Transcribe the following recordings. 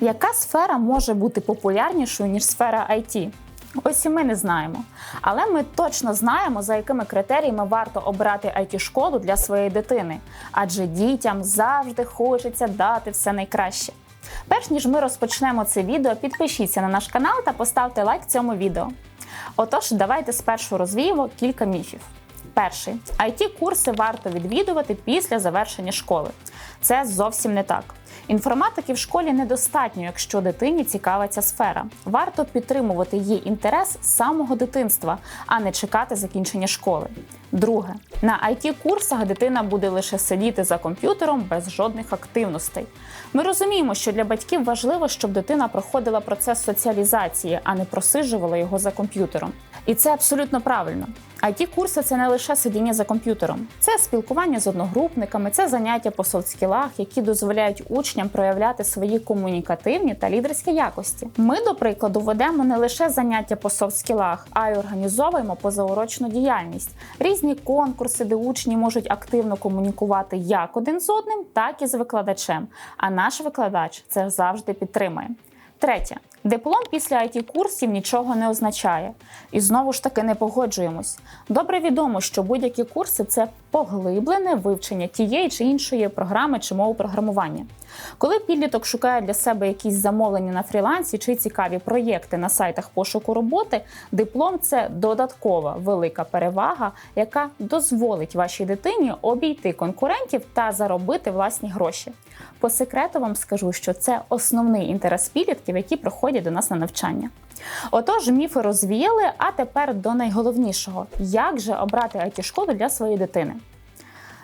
Яка сфера може бути популярнішою, ніж сфера IT? Ось і ми не знаємо. Але ми точно знаємо, за якими критеріями варто обрати it школу для своєї дитини, адже дітям завжди хочеться дати все найкраще. Перш ніж ми розпочнемо це відео, підпишіться на наш канал та поставте лайк цьому відео. Отож, давайте спершу розвіємо кілька міфів. Перший it курси варто відвідувати після завершення школи. Це зовсім не так. Інформатики в школі недостатньо, якщо дитині цікава ця сфера. Варто підтримувати її інтерес з самого дитинства, а не чекати закінчення школи. Друге, на it курсах дитина буде лише сидіти за комп'ютером без жодних активностей. Ми розуміємо, що для батьків важливо, щоб дитина проходила процес соціалізації, а не просиджувала його за комп'ютером. І це абсолютно правильно. It курси це не лише сидіння за комп'ютером, це спілкування з одногрупниками, це заняття по софтскілах, які дозволяють учням проявляти свої комунікативні та лідерські якості. Ми, до прикладу, ведемо не лише заняття по софтскілах, а й організовуємо позаурочну діяльність, різні конкурси, де учні можуть активно комунікувати як один з одним, так і з викладачем. А наш викладач це завжди підтримує. Третє. Диплом після it курсів нічого не означає. І знову ж таки не погоджуємось. Добре відомо, що будь-які курси це поглиблене вивчення тієї чи іншої програми чи мови програмування. Коли підліток шукає для себе якісь замовлення на фрілансі чи цікаві проєкти на сайтах пошуку роботи, диплом це додаткова велика перевага, яка дозволить вашій дитині обійти конкурентів та заробити власні гроші. По секрету вам скажу, що це основний інтерес підлітків, які приходять до нас на навчання. Отож, міфи розвіяли, а тепер до найголовнішого: як же обрати it школу для своєї дитини?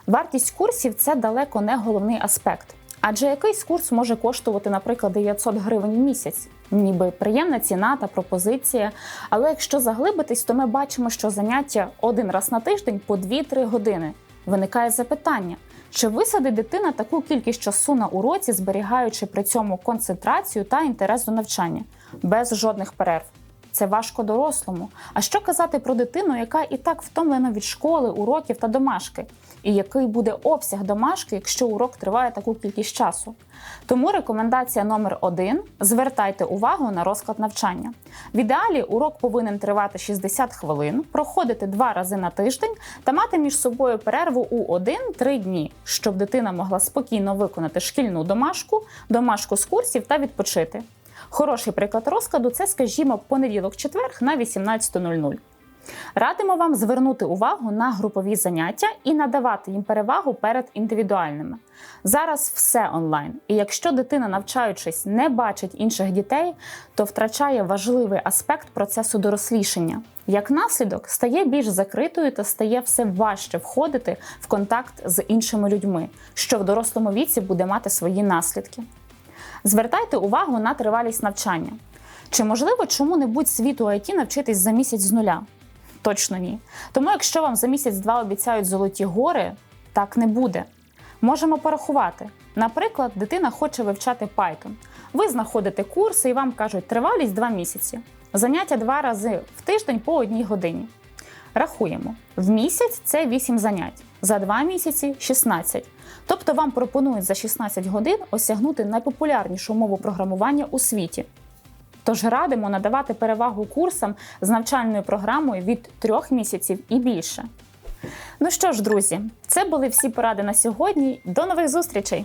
Вартість курсів це далеко не головний аспект. Адже якийсь курс може коштувати, наприклад, 900 гривень в місяць, ніби приємна ціна та пропозиція. Але якщо заглибитись, то ми бачимо, що заняття один раз на тиждень по 2-3 години. Виникає запитання: чи висадить дитина таку кількість часу на уроці, зберігаючи при цьому концентрацію та інтерес до навчання, без жодних перерв? Це важко дорослому. А що казати про дитину, яка і так втомлена від школи, уроків та домашки? І який буде обсяг домашки, якщо урок триває таку кількість часу? Тому рекомендація номер один: звертайте увагу на розклад навчання. В ідеалі урок повинен тривати 60 хвилин, проходити два рази на тиждень та мати між собою перерву у 1-3 дні, щоб дитина могла спокійно виконати шкільну домашку, домашку з курсів та відпочити. Хороший приклад розкладу це, скажімо, понеділок-четверг на 18.00. Радимо вам звернути увагу на групові заняття і надавати їм перевагу перед індивідуальними. Зараз все онлайн, і якщо дитина, навчаючись, не бачить інших дітей, то втрачає важливий аспект процесу дорослішання. Як наслідок, стає більш закритою та стає все важче входити в контакт з іншими людьми, що в дорослому віці буде мати свої наслідки. Звертайте увагу на тривалість навчання. Чи можливо чому-небудь світу IT навчитись за місяць з нуля? Точно ні. Тому, якщо вам за місяць-два обіцяють золоті гори, так не буде. Можемо порахувати. Наприклад, дитина хоче вивчати Python. Ви знаходите курси і вам кажуть, тривалість 2 місяці. Заняття два рази в тиждень по одній годині. Рахуємо, в місяць це 8 занять, за 2 місяці 16. Тобто вам пропонують за 16 годин осягнути найпопулярнішу мову програмування у світі. Тож радимо надавати перевагу курсам з навчальною програмою від 3 місяців і більше. Ну що ж, друзі, це були всі поради на сьогодні. До нових зустрічей!